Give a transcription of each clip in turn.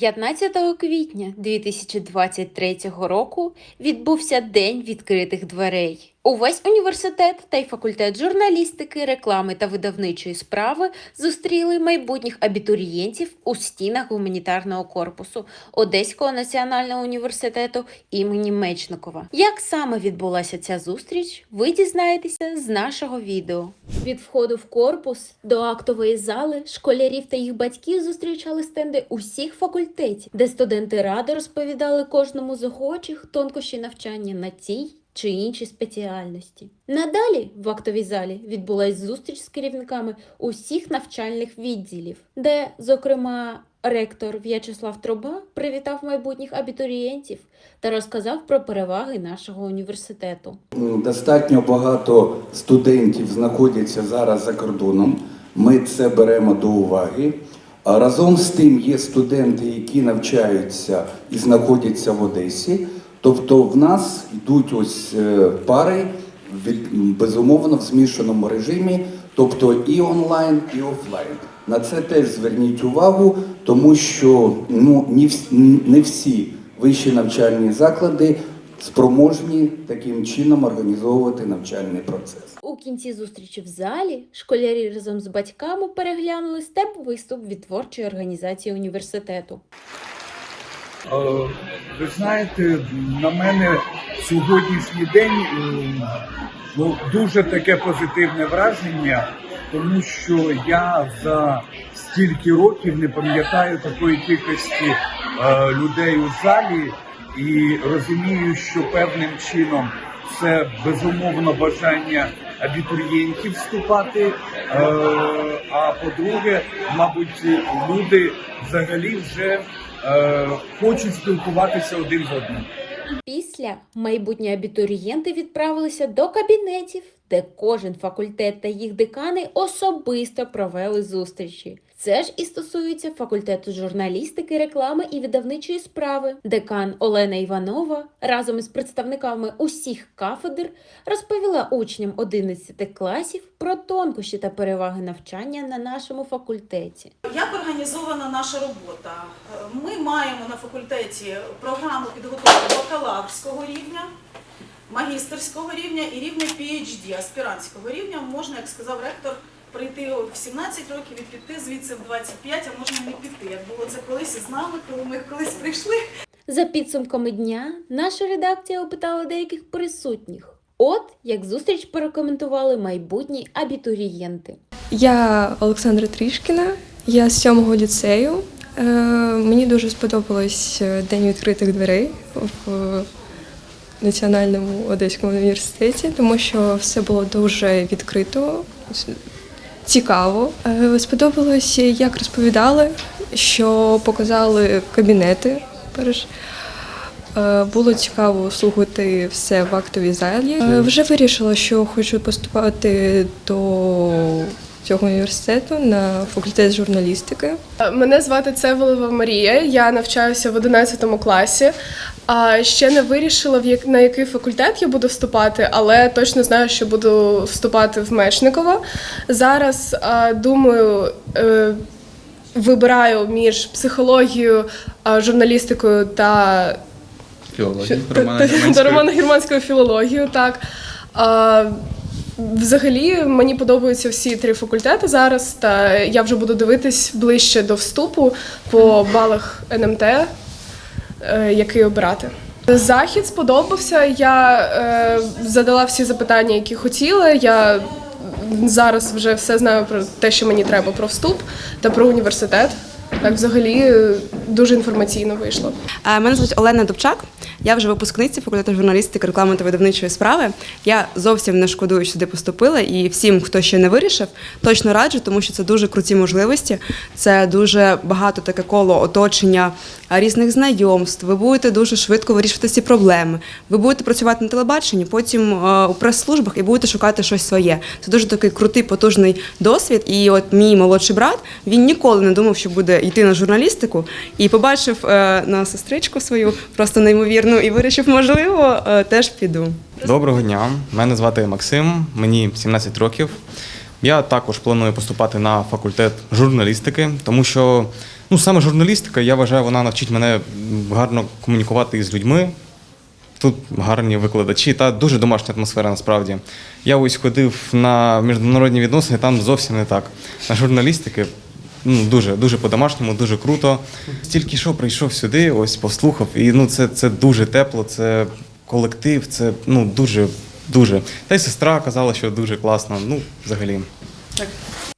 15 квітня 2023 року відбувся День відкритих дверей. Увесь університет та й факультет журналістики, реклами та видавничої справи зустріли майбутніх абітурієнтів у стінах гуманітарного корпусу Одеського національного університету імені Мечникова. Як саме відбулася ця зустріч, ви дізнаєтеся з нашого відео. Від входу в корпус до актової зали школярів та їх батьків зустрічали стенди усіх факультетів, де студенти ради розповідали кожному з охочих тонкощі навчання на цій чи іншій спеціальності. Надалі в актовій залі відбулась зустріч з керівниками усіх навчальних відділів, де, зокрема, ректор В'ячеслав Труба привітав майбутніх абітурієнтів та розказав про переваги нашого університету. Достатньо багато студентів знаходяться зараз за кордоном. Ми це беремо до уваги. Разом з тим є студенти, які навчаються і знаходяться в Одесі. Тобто в нас йдуть ось е, пари безумовно в змішаному режимі, тобто і онлайн, і офлайн. На це теж зверніть увагу, тому що ну, не вс- не всі вищі навчальні заклади спроможні таким чином організовувати навчальний процес. У кінці зустрічі в залі школярі разом з батьками переглянули степ-виступ від творчої організації університету. Е, Ви знаєте, на мене сьогоднішній день е, ну, дуже таке позитивне враження, тому що я за стільки років не пам'ятаю такої кількості е, людей у залі і розумію, що певним чином це безумовно бажання абітурієнтів вступати. А по-друге, мабуть, люди взагалі вже е, хочуть спілкуватися один з одним. Після майбутні абітурієнти відправилися до кабінетів, де кожен факультет та їх декани особисто провели зустрічі. Це ж і стосується факультету журналістики, реклами і видавничої справи. Декан Олена Іванова разом із представниками усіх кафедр розповіла учням 11 класів про тонкощі та переваги навчання на нашому факультеті. Як організована наша робота? Ми маємо на факультеті програму підготовки бакалаврського рівня, магістерського рівня і рівня PhD, аспірантського рівня. Можна, як сказав ректор, прийти в 17 років і піти звідси в 25, а можна не піти. Як було це колись із нами, коли ми колись прийшли. За підсумками дня наша редакція опитала деяких присутніх. От як зустріч порекомендували майбутні абітурієнти. Я Олександра Трішкіна, я з сьомого ліцею. Е, Мені дуже сподобалось е, День відкритих дверей в Національному Одеському університеті, тому що все було дуже відкрито, цікаво. Сподобалося, Сподобалось, як розповідали, що показали кабінети. Перш. Е, Було цікаво слухати все в актовій залі. Е, Вже вирішила, що хочу поступати до цього університету на факультет журналістики. Мене звати Цеволова Марія. Я навчаюся в 11 класі. А ще не вирішила, в як на який факультет я буду вступати, але точно знаю, що буду вступати в Мечникова. Зараз а, думаю. е, Вибираю між психологією, журналістикою та Романа та- Германської. та романо-германською філологією, так. Взагалі мені подобаються всі три факультети зараз, та я вже буду дивитись ближче до вступу по балах НМТ, е, який обирати. Захід сподобався. Я е, задала всі запитання, які хотіла. Я зараз вже все знаю про те, що мені треба про вступ та про університет. Так, взагалі, дуже інформаційно вийшло. Е, Мене звуть Олена Дубчак. Я вже випускниця факультету журналістики, реклами та видавничої справи. Я зовсім не шкодую, що сюди поступила, і всім, хто ще не вирішив, точно раджу, тому що це дуже круті можливості. Це дуже багато таке коло оточення е, різних знайомств. Ви будете дуже швидко вирішувати ці проблеми. Ви будете працювати на телебаченні, потім е, у прес-службах і будете шукати щось своє. Це дуже такий крутий, потужний досвід. І от мій молодший брат він ніколи не думав, що буде йти на журналістику, і побачив е, на сестричку свою просто неймовірну, і вирішив, можливо, е, теж піду. Доброго дня. Мене звати Максим, мені 17 років. Я також планую поступати на факультет журналістики, тому що ну, саме журналістика, я вважаю, вона навчить мене гарно комунікувати із людьми. Тут гарні викладачі та дуже домашня атмосфера насправді. Я ось ходив на міжнародні відносини, там зовсім не так. На журналістики ну, дуже, дуже по-домашньому, дуже круто. Тільки що прийшов сюди, ось послухав, і ну, це, це дуже тепло, це колектив, це ну, дуже, дуже. Та й сестра казала, що дуже класно. Ну, взагалі.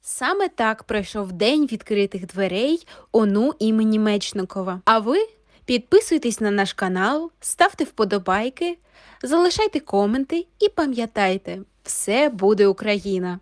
Саме так пройшов день відкритих дверей ОНУ імені Мечникова. А ви підписуйтесь на наш канал, ставте вподобайки, залишайте коменти і пам'ятайте, все буде Україна!